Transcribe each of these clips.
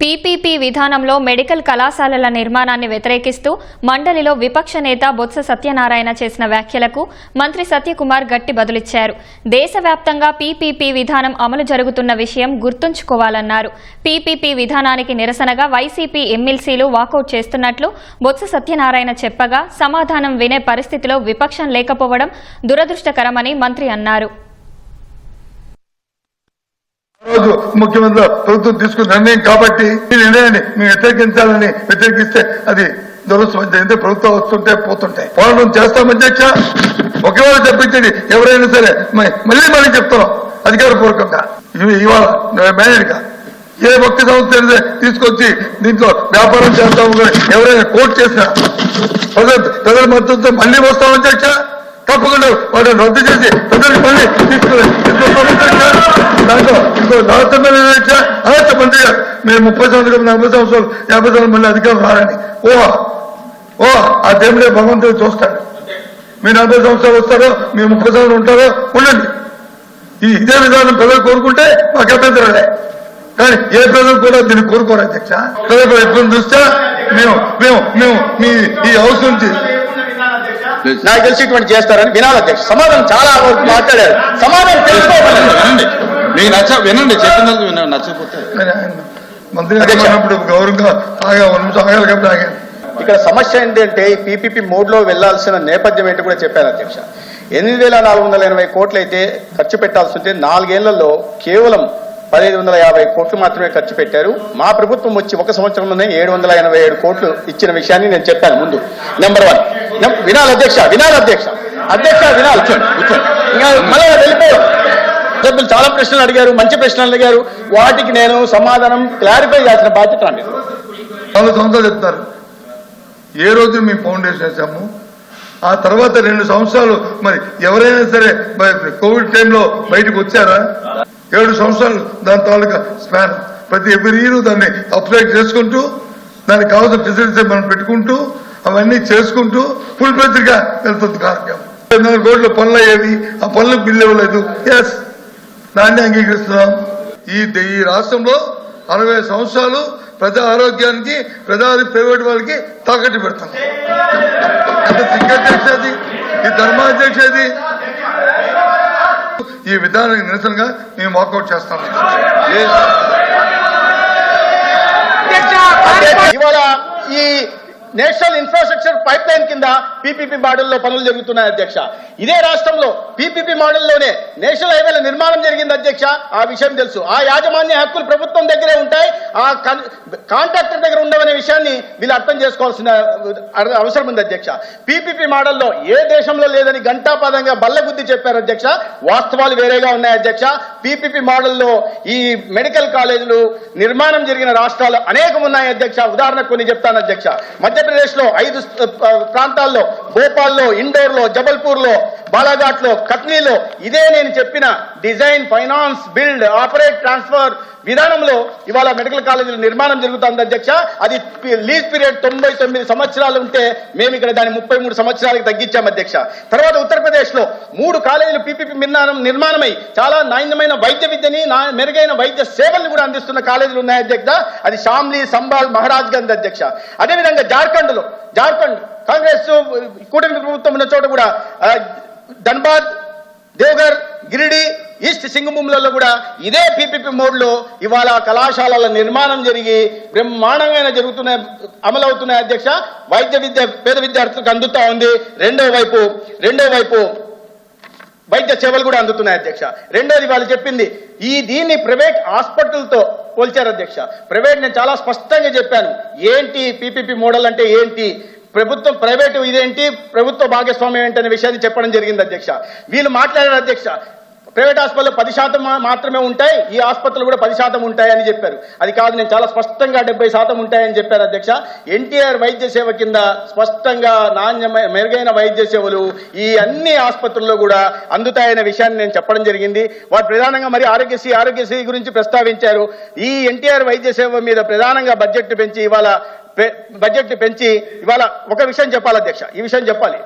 PPP విధానంలో medical కళాశాలల నిర్మాణాన్ని వ్యతిరేకిస్తూ మండలిలో విపక్ష నేత బొత్స సత్యనారాయణ చేసిన వ్యాఖ్యలకు మంత్రి సత్యకుమార్ గట్టి బదులిచ్చారు. దేశవ్యాప్తంగా పీపీపీ విధానం అమలు జరుగుతున్న విషయం గుర్తుంచుకోవాలన్నారు. పీపీపీ విధానానికి నిరసనగా వైసీపీ ఎమ్మెల్సీలు వాకౌట్ చేస్తున్నట్లు బొత్స సత్యనారాయణ చెప్పగా సమాధానం వినే పరిస్థితిలో విపక్షం లేకపోవడం దురదృష్టకరమని మంత్రి అన్నారు. రోజు ముఖ్యమంత్రి ప్రభుత్వం తీసుకున్న నిర్ణయం కాబట్టి ఈ నిర్ణయాన్ని మేము వ్యతిరేకించాలని వ్యతిరేకిస్తే అది దురస్వంటే ప్రభుత్వం వస్తుంటే పోతుంటాయి. పోరాటం చేస్తాం అధ్యక్ష. ఒకవేళ చెప్పించండి ఎవరైనా సరే మళ్ళీ మళ్ళీ చెప్తున్నాం అధికారపూర్వకంగా. ఇవి ఇవాళ మేనేజ్గా ఏ భక్తి సంస్థ తీసుకొచ్చి దీంట్లో వ్యాపారం చేస్తాము కానీ ఎవరైనా కోర్టు చేసినా ప్రజల ప్రజల మద్దతుతో మళ్ళీ వస్తాం అధ్యక్ష. తప్పకుండా వాటిని రద్దు చేసి ప్రజలకు మళ్ళీ తీసుకుని దాంట్లో ఇంకో అనంత మంత్రి గారు మీరు ముప్పై సంవత్సరాలు నలభై సంవత్సరాలు యాభై సంవత్సరాలు మళ్ళీ అధికారం రారని. ఓ ఓ ఆ దేవుడే భగవంతుడు చూస్తాడు. మీరు నలభై సంవత్సరాలు వస్తారో మీరు ముప్పై సంవత్సరాలు ఉంటారో ఉండండి. ఈ ఇదే విధానం ప్రజలు కోరుకుంటే మాకు అభ్యంతరాలే కానీ ఏ ప్రజలు కూడా దీన్ని కోరుకోరు అధ్యక్ష. ప్రజలు ఎప్పుడు చూస్తే మేము మేము మేము మీ ఈ హౌస్ నుంచి నాకు తెలిసి ఇటువంటి చేస్తారని వినాలి అధ్యక్ష. సమాధానం చాలా వరకు మాట్లాడారు. సమాధానం తెలుసుకోవాలి. మీకు నచ్చ వినండి చెప్పినందుకు వినండి నచ్చకపోతే. మంత్రి గౌరవంగా ఆగా ఒక నిమిషం ఆగాలి కాబట్టి ఆగాను. ఇక్కడ సమస్య ఏంటంటే ఈ పీపీపీ మోడ్లో వెళ్ళాల్సిన నేపథ్యం ఏంటి కూడా చెప్పాను అధ్యక్ష. ఎనిమిది వేల నాలుగు వందల ఎనభై కోట్లు అయితే ఖర్చు పెట్టాల్సి ఉంటే నాలుగేళ్ళలో కేవలం పదిహేను వందల యాభై కోట్లు మాత్రమే ఖర్చు పెట్టారు. మా ప్రభుత్వం వచ్చి ఒక సంవత్సరంలోనే ఏడు వందల ఎనభై ఏడు కోట్లు ఇచ్చిన విషయాన్ని నేను చెప్పాను ముందు. నెంబర్ వన్ వినాలి అధ్యక్ష వినాలి అధ్యక్ష. అధ్యక్ష వినాలి. కూర్చోండి కూర్చోండి. ఇంకా మళ్ళీ వెళ్ళిపోయాం సభ్యులు చాలా ప్రశ్నలు అడిగారు మంచి ప్రశ్నలు అడిగారు. వాటికి నేను సమాధానం క్లారిఫై చేసిన బాధ్యత నాది. నాలుగు సంవత్సరాలు చెప్తారు. ఏ రోజు మేము ఫౌండేషన్ వేసాము ఆ తర్వాత రెండు సంవత్సరాలు మరి ఎవరైనా సరే కోవిడ్ టైంలో బయటకు వచ్చారా? ఏడు సంవత్సరాలు దాని తాలూకా స్పాన్. ప్రతి ఎవ్రీ ఇయర్ దాన్ని అప్లైట్ చేసుకుంటూ దానికి కావాల్సిన ఫెసిలిటీస్ మనం పెట్టుకుంటూ అవన్నీ చేసుకుంటూ ఫుల్ ప్రతిగా వెళ్తుంది కార్యక్రమం. కోట్ల పనులు అయ్యేవి ఆ పనులకు బిల్లు ఇవ్వలేదు. ఎస్ దాన్ని అంగీకరిస్తున్నాం. ఈ ఈ రాష్ట్రంలో అరవై సంవత్సరాలు ప్రజా ఆరోగ్యానికి ప్రజా ప్రైవేట్ వాళ్ళకి తాకట్టు పెడతాం. ఎంత సిగ్గాధ్యక్ష అది ఈ ధర్మాధ్యక్ష అది ఈ విధానానికి నిరసనగా మేము వాకౌట్ చేస్తాం. ఇవాళ ఈ నేషనల్ ఇన్ఫ్రాస్ట్రక్చర్ పైప్ లైన్ కింద పీపీపీ మోడల్లో పనులు జరుగుతున్నాయి అధ్యక్ష. ఇదే రాష్ట్రంలో పీపీపీ మోడల్లోనే నేషనల్ హైవేల నిర్మాణం జరిగింది అధ్యక్ష. ఆ విషయం తెలుసు. ఆ యాజమాన్య హక్కులు ప్రభుత్వం దగ్గరే ఉంటాయి. ఆ కాంట్రాక్టర్ దగ్గర ఉండవనే విషయాన్ని వీళ్ళు అర్థం చేసుకోవాల్సిన అవసరం ఉంది అధ్యక్ష. పీపీపీ మోడల్లో ఏ దేశంలో లేదని ఘంటాపదంగా బల్లగుద్ది చెప్పారు అధ్యక్ష. వాస్తవాలు వేరేగా ఉన్నాయి అధ్యక్ష. పీపీపీ మోడల్లో ఈ మెడికల్ కాలేజీలు నిర్మాణం జరిగిన రాష్ట్రాలు అనేకం ఉన్నాయి అధ్యక్ష. ఉదాహరణకు కొన్ని చెప్తాను అధ్యక్ష. మధ్యప్రదేశ్లో ఐదు ప్రాంతాల్లో భోపాల్లో ఇండోర్లో జబల్పూర్లో బాలాఘాట్లో కట్నీలో ఇదే నేను చెప్పిన design finance build operate transfer విధానంలో ఇవాళ మెడికల్ కాలేజీల నిర్మాణం జరుగుతుంది అధ్యక్ష. అది లీజ్ పీరియడ్ తొంభై తొమ్మిది సంవత్సరాలు ఉంటే మేము ఇక్కడ దాన్ని ముప్పై మూడు సంవత్సరాలకు తగ్గించాం అధ్యక్ష. తర్వాత ఉత్తరప్రదేశ్ లో మూడు కాలేజీలు పీపీపీ నిర్మాణం నిర్మాణమై చాలా నాణ్యమైన వైద్య విద్యని మెరుగైన వైద్య సేవల్ని కూడా అందిస్తున్న కాలేజీలు ఉన్నాయి అధ్యక్ష. అది షామ్లీ సంబాల్ మహారాజ్ గంజ్ అధ్యక్ష. అదేవిధంగా జార్ఖండ్లో జార్ఖండ్ కాంగ్రెస్ కూటమి ప్రభుత్వం ఉన్న చోట కూడా ధన్బాద్ దేవగర్ గిరిడి ఈస్ట్ సింగభూములలో కూడా ఇదే పీపీపీ మోడ్లో ఇవాళ కళాశాలల నిర్మాణం జరిగి బ్రహ్మాండమైన జరుగుతున్నాయి అమలవుతున్నాయి అధ్యక్ష. వైద్య విద్య పేద విద్యార్థులకు అందుతా ఉంది. రెండో వైపు రెండో వైపు వైద్య సేవలు కూడా అందుతున్నాయి అధ్యక్ష. రెండోది వాళ్ళు చెప్పింది ఈ దీన్ని ప్రైవేట్ హాస్పిటల్తో పోల్చారు అధ్యక్ష. ప్రైవేట్ నేను చాలా స్పష్టంగా చెప్పాను ఏంటి పీపీపీ మోడల్ అంటే ఏంటి? ప్రభుత్వం ప్రైవేటు ఇదేంటి? ప్రభుత్వ భాగస్వామ్యం ఏంటి అనే విషయాన్ని చెప్పడం జరిగింది అధ్యక్ష. వీళ్ళు మాట్లాడారు అధ్యక్ష ప్రైవేట్ హాస్పిటల్లో పది శాతం మాత్రమే ఉంటాయి ఈ ఆసుపత్రులు కూడా పది శాతం ఉంటాయని చెప్పారు. అది కాదు నేను చాలా స్పష్టంగా డెబ్బై శాతం ఉంటాయని చెప్పారు అధ్యక్ష. ఎన్టీఆర్ వైద్య సేవ కింద స్పష్టంగా నాణ్యమైన మెరుగైన వైద్య సేవలు ఈ అన్ని ఆసుపత్రుల్లో కూడా అందుతాయనే విషయాన్ని నేను చెప్పడం జరిగింది. వారు ప్రధానంగా మరి ఆరోగ్యశ్రీ ఆరోగ్యశ్రీ గురించి ప్రస్తావించారు. ఈ ఎన్టీఆర్ వైద్య సేవ మీద ప్రధానంగా బడ్జెట్ పెంచి ఇవాళ బడ్జెట్ని పెంచి ఇవాళ ఒక విషయం చెప్పాలి అధ్యక్ష. ఈ విషయం చెప్పాలి.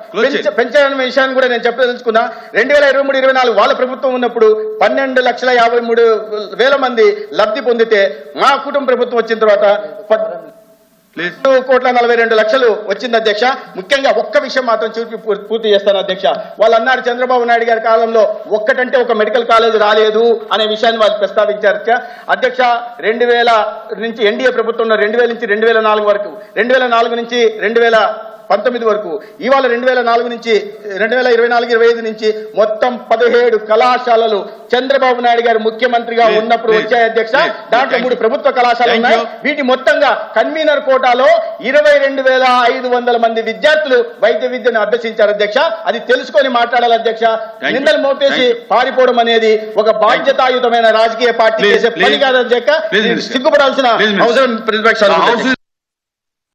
పెంచాలనే విషయాన్ని కూడా నేను చెప్పదలుచుకున్నా రెండు వేల ఇరవై మూడు ఇరవై నాలుగు వాళ్ళ ప్రభుత్వం ఉన్నప్పుడు పన్నెండు లక్షల యాభై మూడు వేల మంది లబ్ధి పొందితే మా కుటుంబ ప్రభుత్వం వచ్చిన తర్వాత కోట్ల నలభై రెండు లక్షలు వచ్చింది అధ్యక్ష. ముఖ్యంగా ఒక్క విషయం మాత్రం చూపి పూర్- పూర్తి చేస్తాను అధ్యక్ష. వాళ్ళు అన్నారు చంద్రబాబు నాయుడు గారి కాలంలో ఒక్కటంటే ఒక మెడికల్ కాలేజ్ రాలేదు అనే విషయాన్ని వాళ్ళు ప్రస్తావించారు అధ్యక్ష. అధ్యక్ష రెండు వేల నుంచి ఎన్డీఏ ప్రభుత్వంలో రెండు వేల నుంచి రెండు వేల నాలుగు వరకు రెండు వేల నాలుగు నుంచి రెండు వేల పంతొమ్మిది వరకు ఇవాళ రెండు వేల నాలుగు నుంచి రెండు వేల ఇరవై నాలుగు ఇరవై ఐదు నుంచి మొత్తం పదిహేడు కళాశాలలు చంద్రబాబు నాయుడు గారు ముఖ్యమంత్రిగా ఉన్నప్పుడు వచ్చాయి అధ్యక్ష దాంట్లో మూడు. ప్రభుత్వ కళాశాలలు ఉన్నాయి. వీటి మొత్తంగా కన్వీనర్ కోటాలో ఇరవై రెండు వేల ఐదు వందల మంది విద్యార్థులు వైద్య విద్యను అభ్యసించారు అధ్యక్ష అది తెలుసుకొని మాట్లాడాలి అధ్యక్ష. నిందలు మోపేసి. పారిపోవడం అనేది ఒక బాధ్యతాయుతమైన రాజకీయ పార్టీ చేసే పని. కాదు అధ్యక్ష. సిగ్గుపడాల్సిన. అవసరం ప్రతిపక్షాలు